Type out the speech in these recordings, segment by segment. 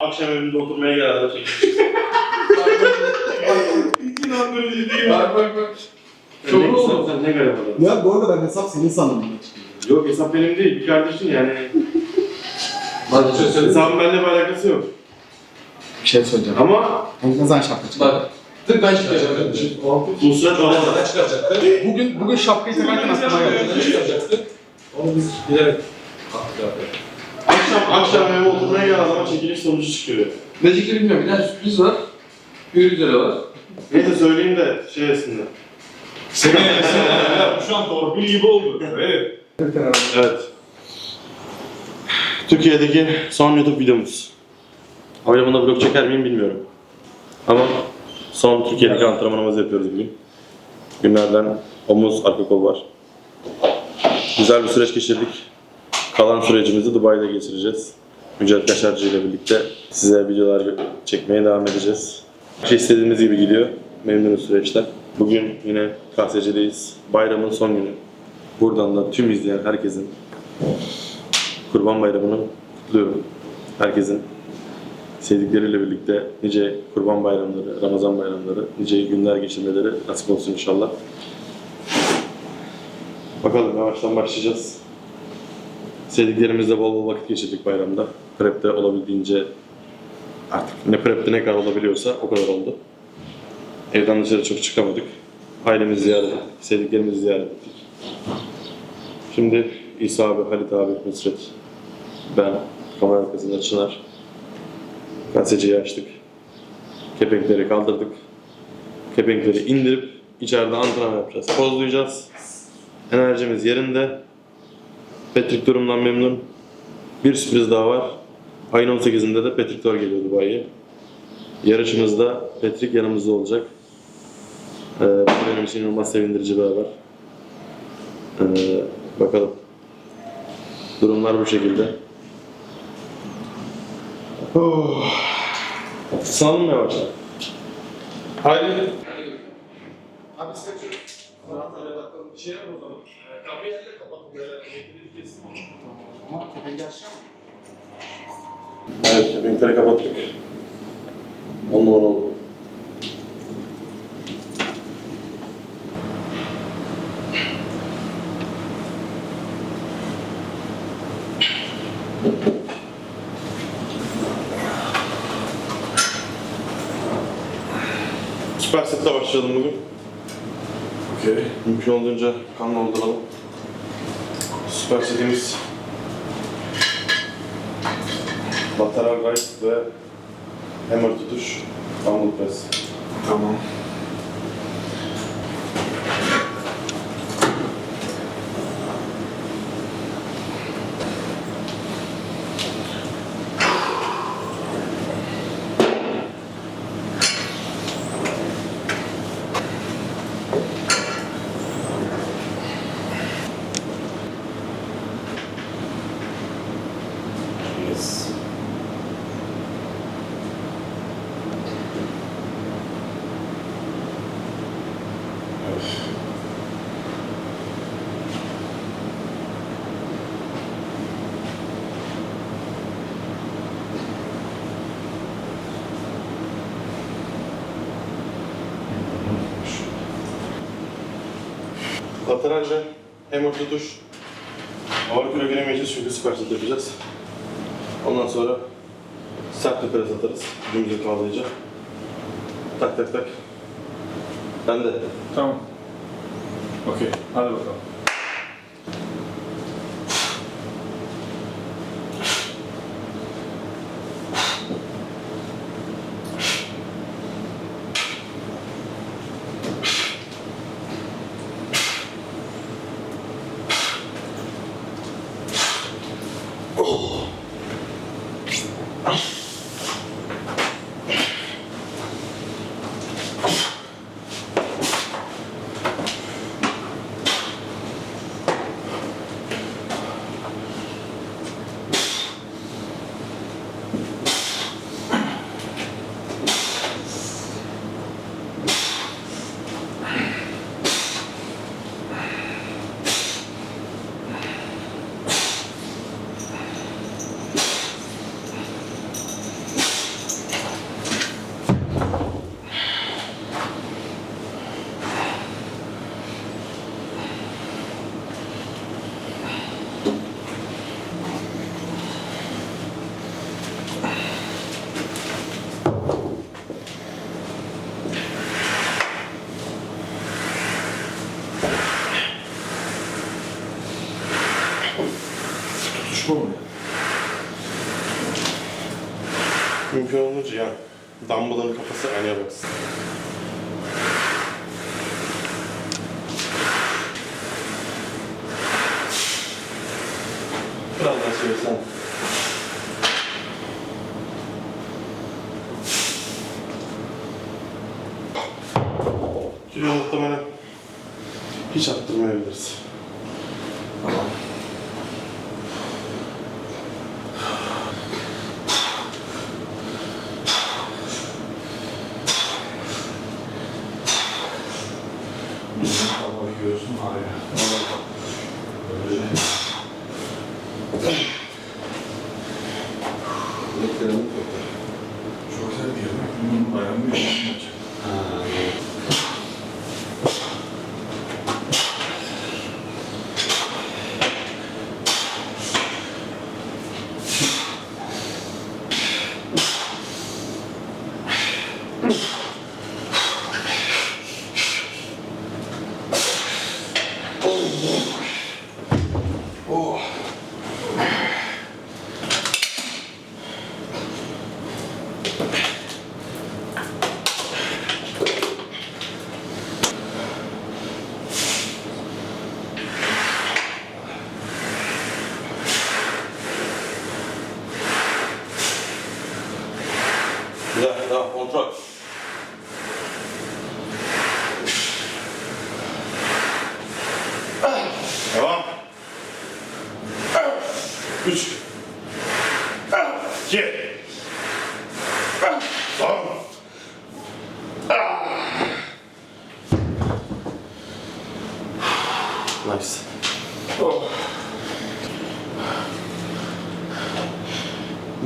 Akşam evimde oturmaya geldi. İnandırıcı değil. Bak bak bak. Çok Ne- oldu. Sen ne garip adam. Ya bu arada ben hesap senin sandım. Yok hesap benim değil. Bir kardeşin yani. Bak bir şey söyleyeyim. Hesabın benimle bir alakası yok. Bir şey söyleyeceğim. Ama Ne zaman şapka çıkar? Bak. Tık ben çıkaracaktım. Nusret olmadı. Ben çıkaracaktım. Bugün bugün şapkayı takarken aklıma geldi. Ben çıkaracaktım. Onu biz bilerek kalktık abi. Akşam, akşam eve oturmaya geldi ama çekiliş sonucu çıkıyor. Ne çıktı bilmiyorum. Bir tane sürpriz var. Bir üzere var. Neyse söyleyeyim de şey aslında. Seni ya, şu an torpil gibi oldu. Evet. Evet. Türkiye'deki son YouTube videomuz. Havalimanında vlog çeker miyim bilmiyorum. Ama son Türkiye'deki antrenmanımızı yapıyoruz bugün. Günlerden omuz, arka kol var. Güzel bir süreç geçirdik. Kalan sürecimizi Dubai'de geçireceğiz. Mücahit Yaşarcı ile birlikte size videolar çekmeye devam edeceğiz. Her şey istediğimiz gibi gidiyor. Memnunuz süreçten. Bugün yine KSC'deyiz. Bayramın son günü. Buradan da tüm izleyen herkesin Kurban Bayramı'nı kutluyorum. Herkesin sevdikleriyle birlikte nice Kurban Bayramları, Ramazan Bayramları, nice günler geçirmeleri nasip olsun inşallah. Bakalım yavaştan başlayacağız. Sevdiklerimizle bol bol vakit geçirdik bayramda. Prep'te olabildiğince artık ne prep'te ne kadar olabiliyorsa o kadar oldu. Evden dışarı çok çıkamadık. Ailemizi ziyaret ettik, sevdiklerimizi ziyaret ettik. Şimdi İsa abi, Halit abi, Nusret, ben, kamera arkasında Çınar. Gazeteciyi açtık. Kepenkleri kaldırdık. Kepenkleri indirip içeride antrenman yapacağız. Pozlayacağız. Enerjimiz yerinde. Patrick durumdan memnun. Bir sürpriz daha var. Ayın 18'inde de Patrick Thor geliyor Dubai'ye. Yarışımızda Patrick yanımızda olacak. Ee, bu benim için inanılmaz sevindirici bir haber. Ee, bakalım. Durumlar bu şekilde. Oh. Salın mı yavaştan? Haydi. Abi. Bir şey o zaman. Kapıyı elle kapat. Buraya elektriği kesin. Ama kepengi aşağı mı? Evet, kepenkleri kapattık. On numara oldu. Süper setle başlayalım bugün. Okey. Mümkün olduğunca kan dolduralım. Setimiz lateral right ve hammer tutuş, dumbbell press. Tamam. Yes. Öf. Lateral ve hammer tutuş. Ağır kilo giremeyeceğiz çünkü set yapacağız. Ondan sonra sert bir pres atarız. Gücümüzü kavlayacak. Tak tak tak. Ben de. Tamam. Okey. Hadi bakalım. Yani dumbbell'ın kafası aynaya baksın. Biraz daha çevirsen. Kilo muhtemelen hiç arttırmayabiliriz.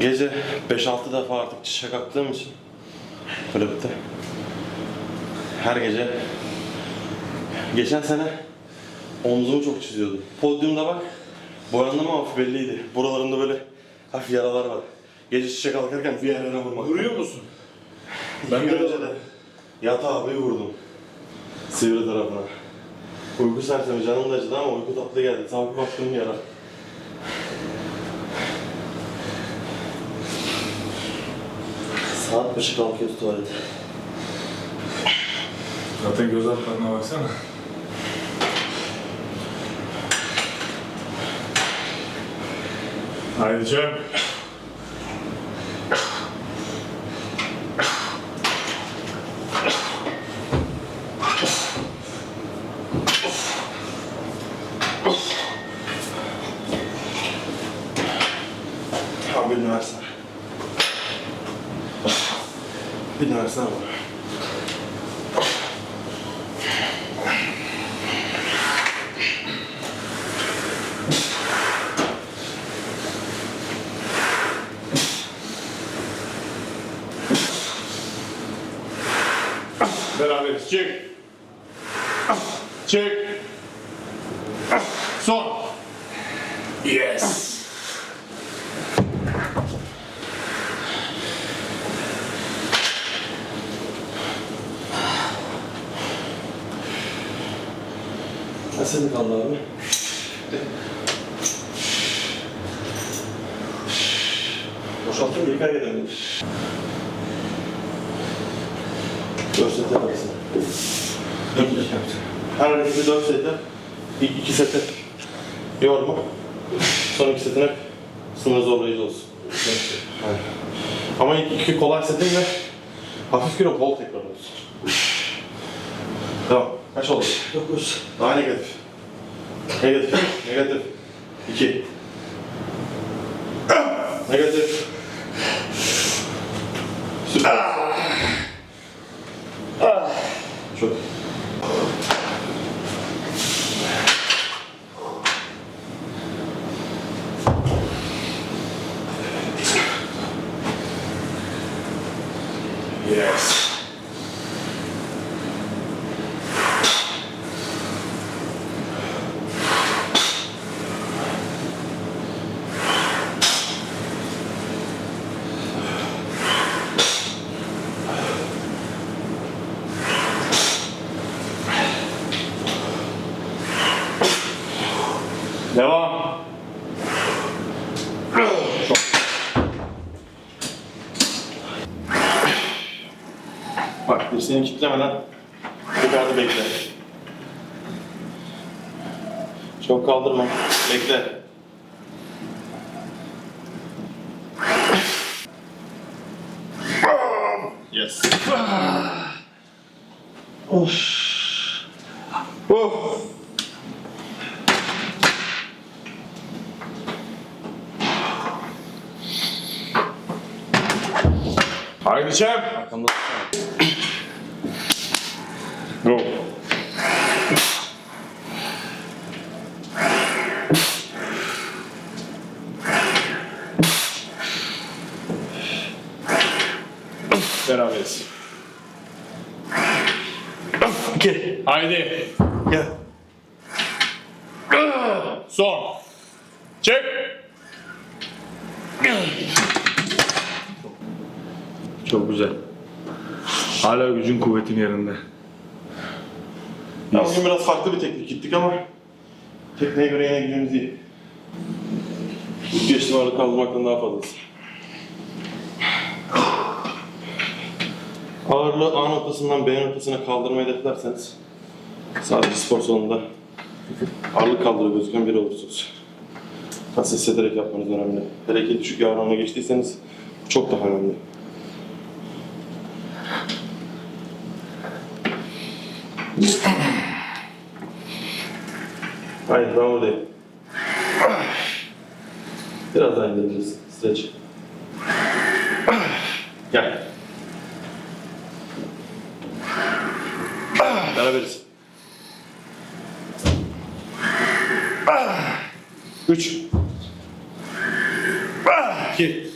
Gece 5-6 defa artık çişe kalktığım için kulüpte her gece geçen sene omzumu çok çiziyordu. Podyumda bak boyandım ama hafif belliydi. Buralarında böyle hafif yaralar var. Gece çişe kalkarken bir yerlere vurmak. Vuruyor musun? Ben de önce de yatağa bir vurdum. Sivri tarafına. Uyku sersemi canım da acıdı ama uyku tatlı geldi. Sabah baktım yara. Saat başı kalkıyoruz tuvalete. Zaten göz altlarına baksana. Haydi Cem. Abi birini versene. Birini versene bana. Beraberiz. Çek. Çek. Son. Yes. Nasıl kaldı abi? Boşalttım yıkar yedim. Dört sete baksın. Dört set yaptım. Her hareketi dört sete. İlk iki sete yorma. Son iki setin hep sınır zorlayıcı olsun. Aynen. Ama ilk iki kolay setin de hafif kilo bol tekrar olsun. Tamam. Kaç oldu? 9. Daha negatif. Negatif. Negatif. 2. Negatif. Süper. Çok. Yes. Devam. Kitlemeden yukarıda bekle. Çok kaldırma. Bekle. Yes. Of. Beraberiz. İki. Haydi. Gel. Son. Çek. Çok güzel. Hala gücün kuvvetin yerinde. Ya bugün biraz farklı bir teknik gittik ama tekneye göre yine gücümüz iyi. Geçtiğim ağırlık kaldırmaktan daha fazlası. Ağırlığı A noktasından B noktasına kaldırmayı hedeflerseniz sadece spor salonunda ağırlık kaldırı gözüken biri olursunuz. Kas hissederek yapmanız önemli. Hele ki düşük yağ oranına geçtiyseniz çok daha önemli. Hayır ben buradayım. Biraz daha indiririz. Streç. Gel. Beraberiz. Üç. İki.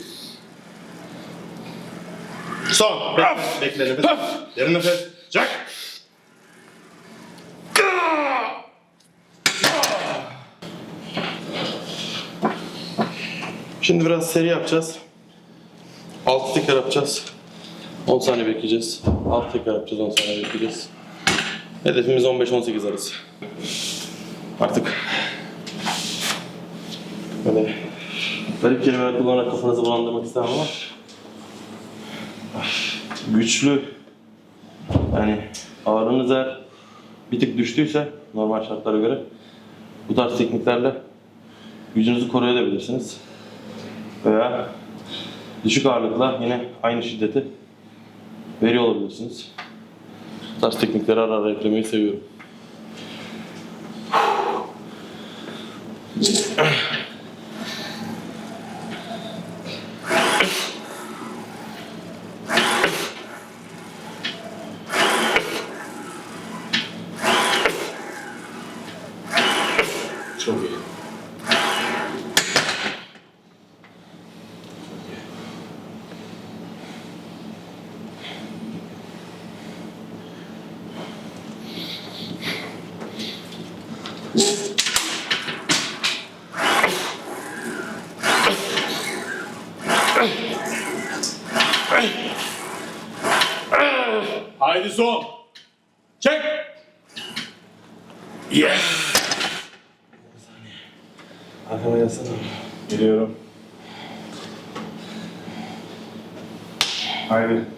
Son. Bekle, bekle nefes. Derin nefes. Çak. Şimdi biraz seri yapacağız. 6 tekrar yapacağız. 10 saniye bekleyeceğiz. 6 tekrar yapacağız, 10 saniye bekleyeceğiz. Hedefimiz 15-18 arası. Artık böyle garip kelimeler kullanarak kafanızı bulandırmak istemem ama güçlü yani ağrınız eğer bir tık düştüyse normal şartlara göre bu tarz tekniklerle gücünüzü koruyabilirsiniz. Veya düşük ağırlıkla yine aynı şiddeti veriyor olabilirsiniz. Tarz teknikleri ara ara eklemeyi seviyorum. Haydi son. Çek. Yes. Arkama gelsene. Geliyorum. Haydi.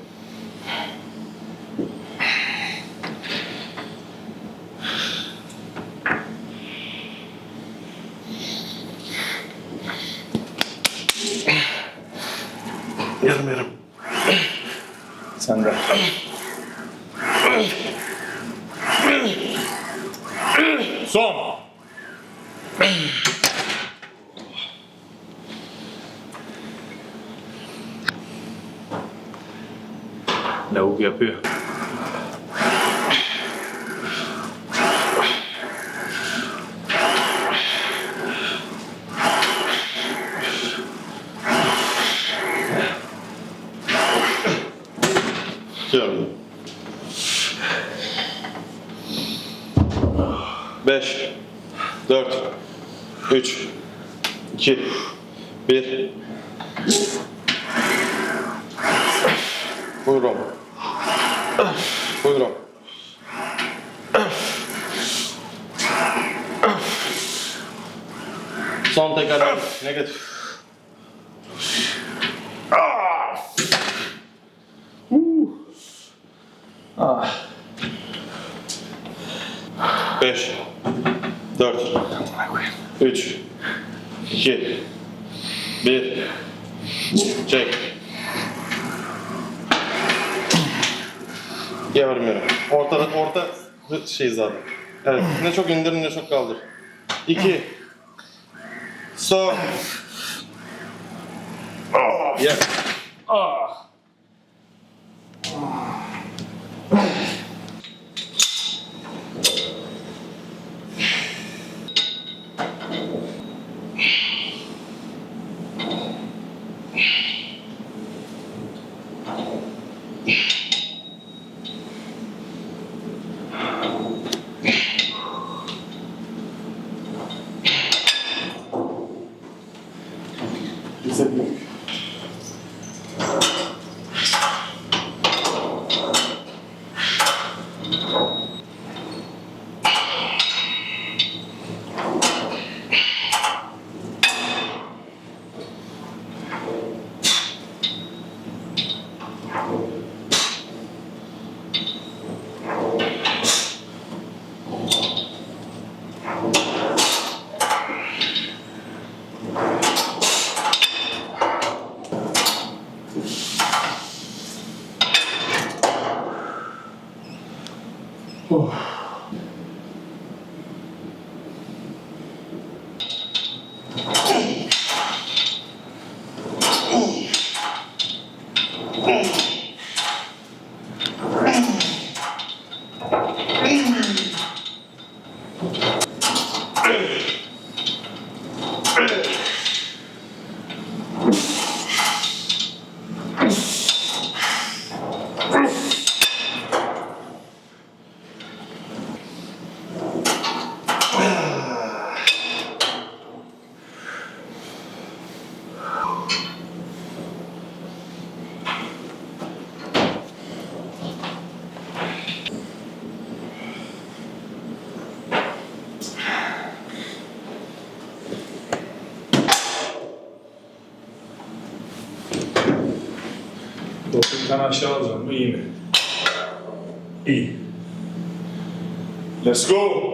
Yarım yarım. Sen de. Son. Lavuk yapıyor. Tutuyorum. 4 3 2 1 Buyurun. Buyurun. Son tekrar negatif. Şey zaten. Evet. Ne çok indir ne çok kaldır. İki. Stop. Oh, yes. Doktor bir tane aşağı alacağım mı? İyi mi? İyi. Let's go.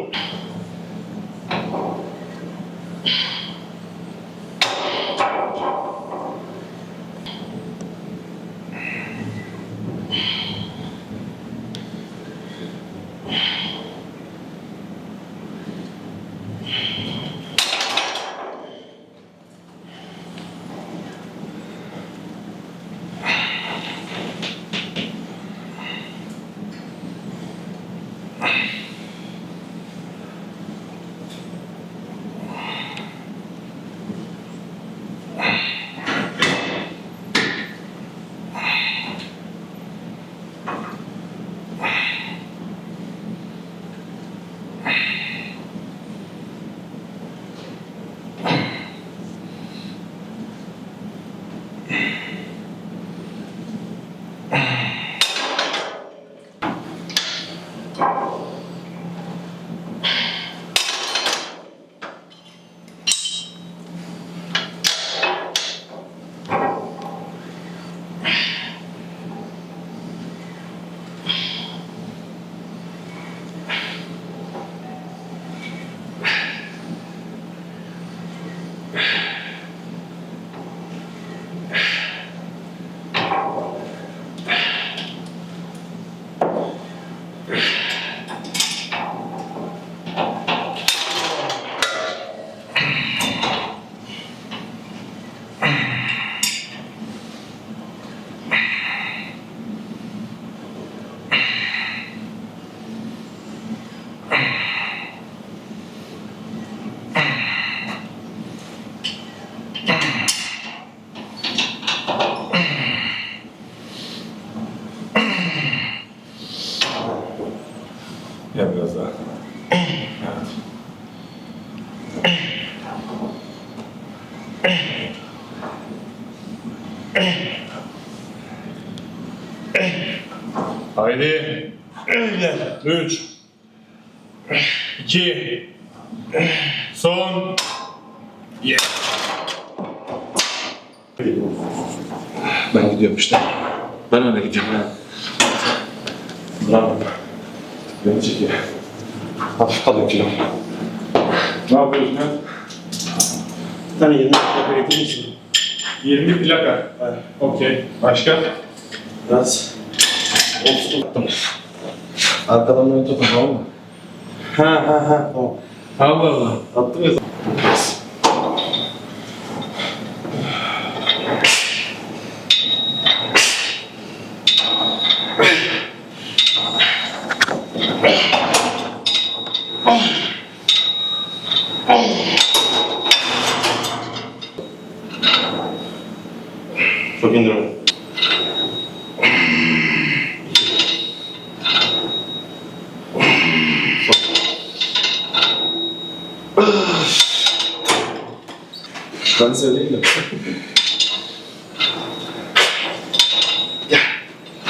Haydi. Üç. İki. Son. Yes. Ben gidiyorum işte. Ben öyle gideceğim. Bravo. Beni çekiyor. Hafif kalın kilo. Ne yapıyoruz ne? Bir tane 20 dakika getirir misin? 20 plaka. Evet. Okey. Başka? Biraz olsun attım. Arkadan böyle tutun tamam mı? Ha ha ha tamam. Allah Allah. Attım ya. Çok indirme. Ben söyleyeyim de.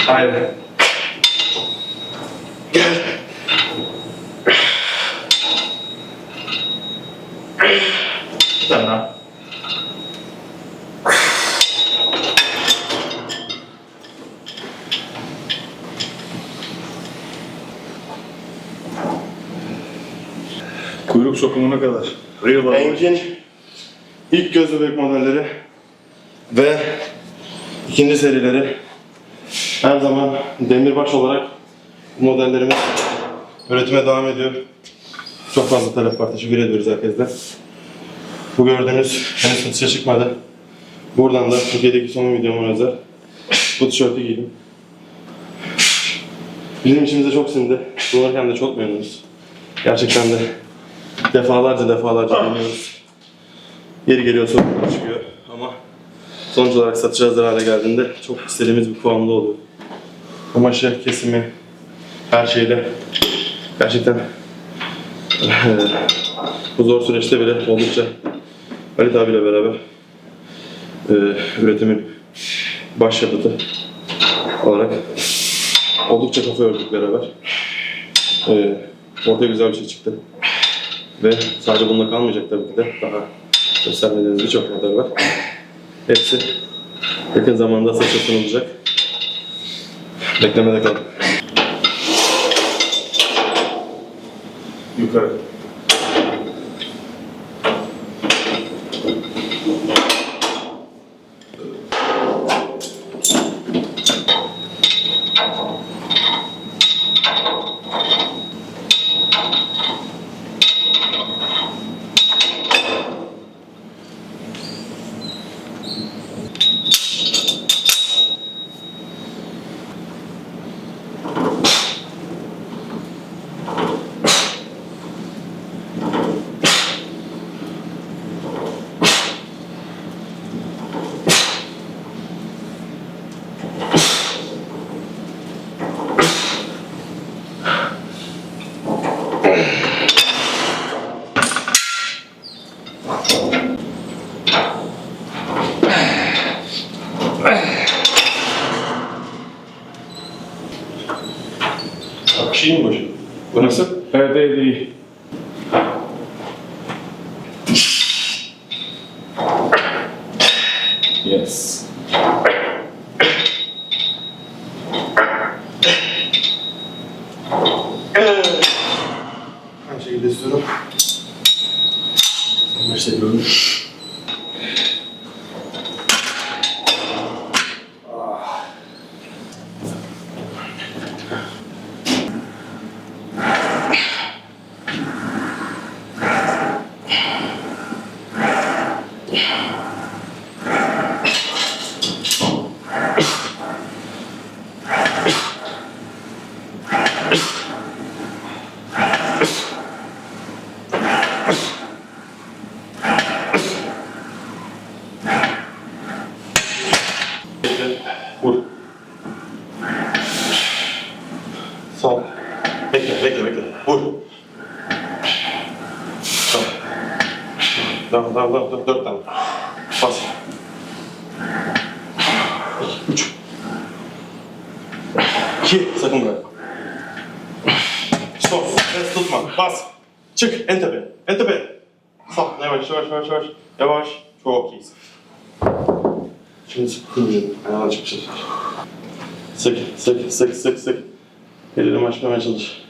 Aynen. Gel. Bir tane daha. Kuyruk sokumuna kadar. Real. Engin ilk göz bebek modelleri ve ikinci serileri her zaman demirbaş olarak modellerimiz üretime devam ediyor. Çok fazla talep var. Teşekkür ediyoruz herkese. Bu gördüğünüz henüz satışa çıkmadı. Buradan da Türkiye'deki son videoma özel bu tişörtü giydim. Bizim içimize çok sindi. Kullanırken de çok memnunuz. Gerçekten de defalarca defalarca deniyoruz. Yeri geliyor sorunlar çıkıyor ama sonuç olarak satışa hazır hale geldiğinde çok istediğimiz bir kıvamda oluyor. Kumaşı, kesimi, her şeyle gerçekten bu zor süreçte bile oldukça Halit abiyle beraber eee, üretimin başyapıtı olarak oldukça kafa yorduk beraber. Eee ortaya güzel bir şey çıktı. Ve sadece bununla kalmayacak tabii ki de daha göstermediğimiz birçok model var. Hepsi yakın zamanda satışa sunulacak. Beklemede kalın. Yukarı. Yes. Tamam, tamam, tamam. tamam. Dört tane. Bas. Üç. İki. Sakın bırak. Stop. Ses tutma. Bas. Çık. En tepe. En tepe. Stop. Yavaş, yavaş, yavaş, yavaş. Yavaş. Çok iyisin. Şimdi sık kıvırıyorum. Ayağına çıkışır. Sık, sık, sık, sık, sık. Ellerimi açmamaya çalış.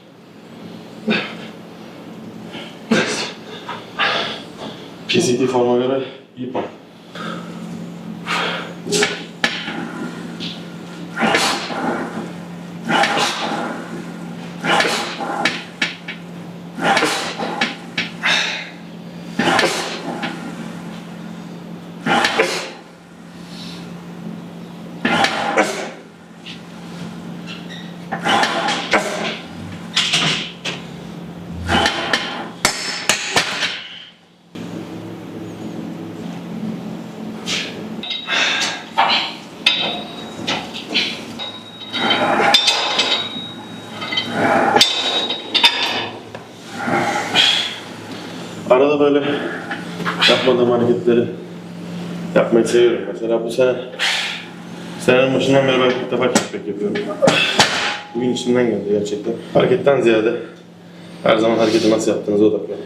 PCT forma göre iyi puan. Arada böyle yapmadığım hareketleri yapmayı seviyorum. Mesela bu sene senenin başından beri ben ilk defa kickback yapıyorum. Bugün içimden geldi gerçekten. Hareketten ziyade her zaman hareketi nasıl yaptığınıza odaklanın.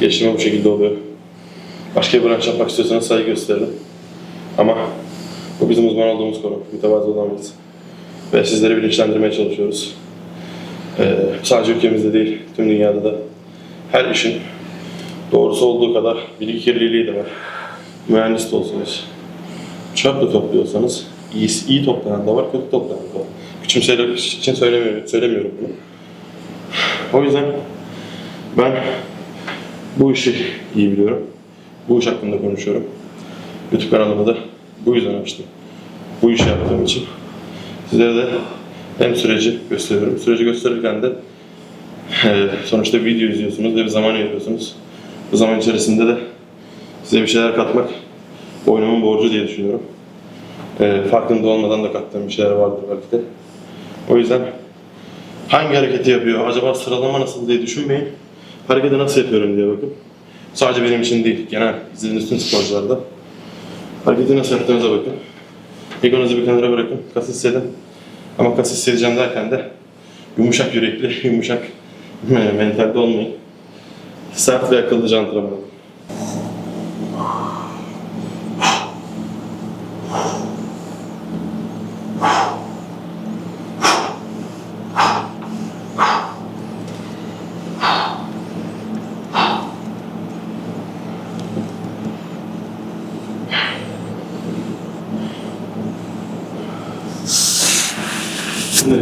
Geliştirme bu şekilde oluyor. Başka bir branş yapmak istiyorsanız saygı gösterin. Ama bu bizim uzman olduğumuz konu. Mütevazı olamayız. Ve sizleri bilinçlendirmeye çalışıyoruz. Ee, sadece ülkemizde değil, tüm dünyada da her işin doğrusu olduğu kadar bilgi kirliliği de var. Mühendis de olsanız, çöp de topluyorsanız iyi, iyi toplayan da var, kötü toplayan da var. Küçümsemek için söylemiyorum, söylemiyorum bunu. O yüzden ben bu işi iyi biliyorum. Bu iş hakkında konuşuyorum. YouTube kanalımı da bu yüzden açtım. Bu işi yaptığım için. Sizlere de hem süreci gösteriyorum. Süreci gösterirken de ee, sonuçta video izliyorsunuz ve bir zaman ayırıyorsunuz. Bu zaman içerisinde de size bir şeyler katmak oyunumun borcu diye düşünüyorum. Ee, farkında olmadan da kattığım bir şeyler vardır belki de. O yüzden hangi hareketi yapıyor, acaba sıralama nasıl diye düşünmeyin. Hareketi nasıl yapıyorum diye bakın. Sadece benim için değil, genel izlediğiniz tüm sporcularda. Hareketi nasıl yaptığınıza bakın. Egonuzu bir kenara bırakın, kas hissedin. Ama kas hissedeceğim derken de yumuşak yürekli, yumuşak mentalde olmayın. Sert ve akıllıca antrenman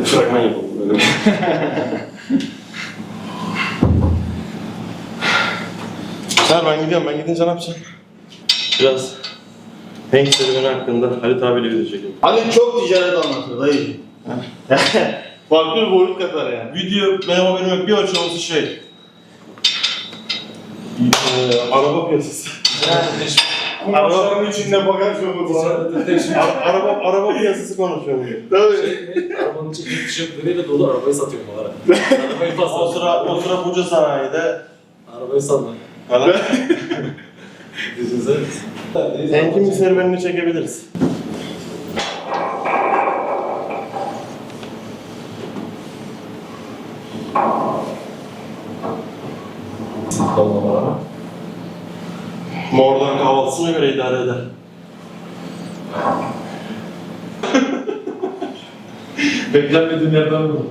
fragman yapalım böyle. Sen ben gidiyorum. Ben gidince ne yapacağım? Biraz Hank serüveni hakkında Halit abiyle video çekelim. Hani çok ticaret anlatıyor dayı. Farklı bir boyut katar yani. Video benim haberim yok. Bir ölçümüzü şey. Ee, araba piyasası. Kumaşların içinde bagaj yok. A- araba araba piyasası konuşuyor bugün. Tabii. Arabanın içi bir tişörtleriyle dolu arabayı satıyor bu ara. Arabayı O sıra o sıra Buca sanayide Arabayı satma. falan. Düşünsene. Hank'in bir serüvenini çekebiliriz. Mordan kahvaltısına göre idare eder. Beklenmediğim yerden vurdum.